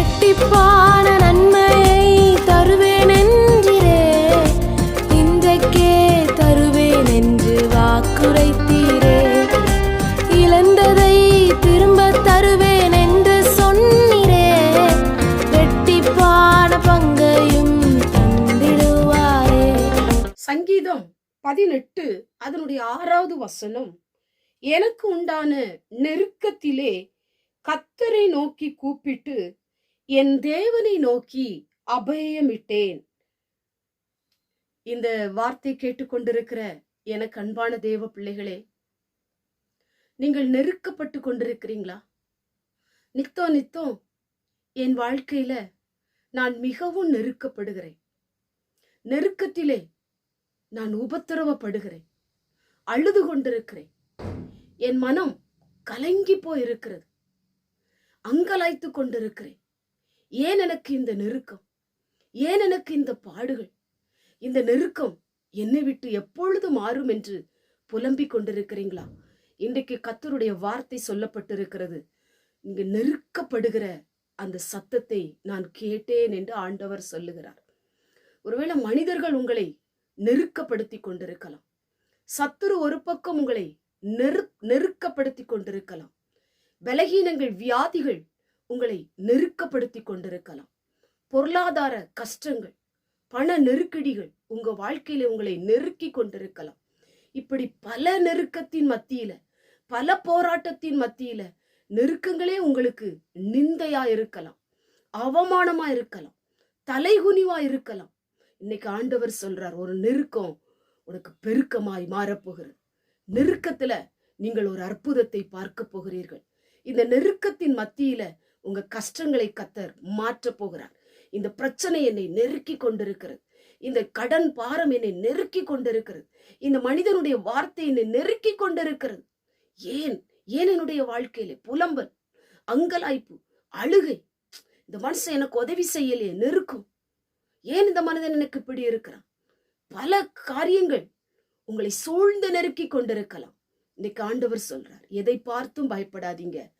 இரட்டிப்பான நன்மையை தருவேன் என்றிரே இன்றைக்கே தருவேன் என்று வாக்குரைத்தீரே. இழந்ததை திரும்ப தருவேன் என்று சொன்னிரே. இரட்டிப்பான பங்கையும் தந்திடுவாரே. சங்கீதம் பதினெட்டு அதனுடைய ஆறாவது வசனம். எனக்கு உண்டான நெருக்கத்திலே கத்தரை நோக்கி கூப்பிட்டு என் தேவனை நோக்கி அபயமிட்டேன். இந்த வார்த்தை கேட்டுக்கொண்டிருக்கிற எனக்கு அன்பான தேவ பிள்ளைகளே நீங்கள் நெருக்கப்பட்டு கொண்டிருக்கிறீங்களா? நித்தோ நித்தோ என் வாழ்க்கையில நான் மிகவும் நெருக்கப்படுகிறேன். நெருக்கத்திலே நான் உபத்திரவப்படுகிறேன். அழுது கொண்டிருக்கிறேன். என் மனம் கலங்கி போயிருக்கிறது. அங்கலாய்த்து கொண்டிருக்கிறேன். ஏன் எனக்கு இந்த நெருக்கம்? ஏன் எனக்கு இந்த பாடுகள்? இந்த நெருக்கம் என்னை விட்டு எப்பொழுது மாறும் என்று புலம்பிக் கொண்டிருக்கிறீங்களா? இன்றைக்கு கத்தருடைய வார்த்தை சொல்லப்பட்டிருக்கிறது. இங்கு நெருக்கப்படுகிற அந்த சத்தத்தை நான் கேட்டேன் என்று ஆண்டவர் சொல்லுகிறார். ஒருவேளை மனிதர்கள் உங்களை நெருக்கப்படுத்தி கொண்டிருக்கலாம். சத்துரு ஒரு பக்கம் உங்களை நெரு நெருக்கப்படுத்தி கொண்டிருக்கலாம். பலகீனங்கள் வியாதிகள் உங்களை நெருக்கப்படுத்தி கொண்டிருக்கலாம். பொருளாதார கஷ்டங்கள் பண நெருக்கடிகள் உங்க வாழ்க்கையில உங்களை நெருக்கி கொண்டிருக்கலாம். இப்படி பல நெருக்கத்தின் மத்தியில பல போராட்டத்தின் மத்தியில நெருக்கங்களே உங்களுக்கு நிந்தையா இருக்கலாம் அவமானமா இருக்கலாம் தலைகுனிவா இருக்கலாம். இன்னைக்கு ஆண்டவர் சொல்றார் ஒரு நெருக்கம் உனக்கு பெருக்கமாய் மாறப்போகிறது. நெருக்கத்துல நீங்கள் ஒரு அற்புதத்தை பார்க்க போகிறீர்கள். இந்த நெருக்கத்தின் மத்தியில உங்க கஷ்டங்களை கத்தர் மாற்றப் போகிறார். இந்த பிரச்சனை என்னை நெருக்கி கொண்டிருக்கிறது. இந்த கடன் பாரம் என்னை நெருக்கி கொண்டிருக்கிறது. இந்த மனிதனுடைய வார்த்தை என்னை நெருக்கி கொண்டிருக்கிறது. ஏன்? ஏன் என்னுடைய வாழ்க்கையில புலம்பல் அங்கலாய்ப்பு அழுகை? இந்த மனுஷன் எனக்கு உதவி செய்யலையே நெருக்கும். ஏன் இந்த மனிதன் எனக்கு இப்படி இருக்கிறான்? பல காரியங்கள் உங்களை சூழ்ந்து நெருக்கி கொண்டிருக்கலாம். இன்னைக்கு ஆண்டவர் சொல்றார் எதை பார்த்தும் பயப்படாதீங்க.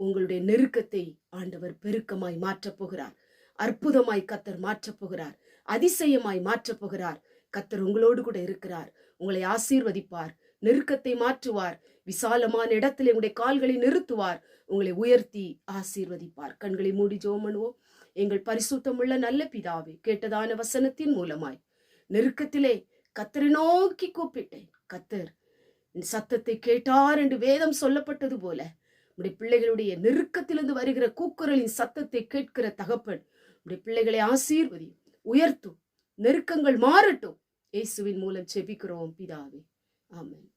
உங்களுடைய நெருக்கத்தை ஆண்டவர் பெருக்கமாய் மாற்றப் போகிறார். அற்புதமாய் கத்தர் மாற்றப் போகிறார். அதிசயமாய் மாற்றப் போகிறார். கத்தர் உங்களோடு கூட இருக்கிறார். உங்களை ஆசீர்வதிப்பார். நெருக்கத்தை மாற்றுவார். விசாலமான இடத்தில் உங்களுடைய கால்களை நிறுத்துவார். உங்களை உயர்த்தி ஆசீர்வதிப்பார். கண்களை மூடி ஜோமனுவோம் எங்கள் பரிசுத்தமுள்ள நல்ல பிதாவே கேட்டதான வசனத்தின் மூலமாய் நெருக்கத்திலே கத்தரை நோக்கி கூப்பிட்டேன். கத்தர் என் சத்தத்தை கேட்டார் என்று வேதம் சொல்லப்பட்டது போல உடைய பிள்ளைகளுடைய நெருக்கத்திலிருந்து வருகிற கூக்குரலின் சத்தத்தை கேட்கிற தகப்பன் உடைய பிள்ளைகளை ஆசீர்வதி உயர்த்தும் நெருக்கங்கள் மாறட்டும். இயேசுவின் மூலம் செபிக்கிறோம் பிதாவே. ஆமன்.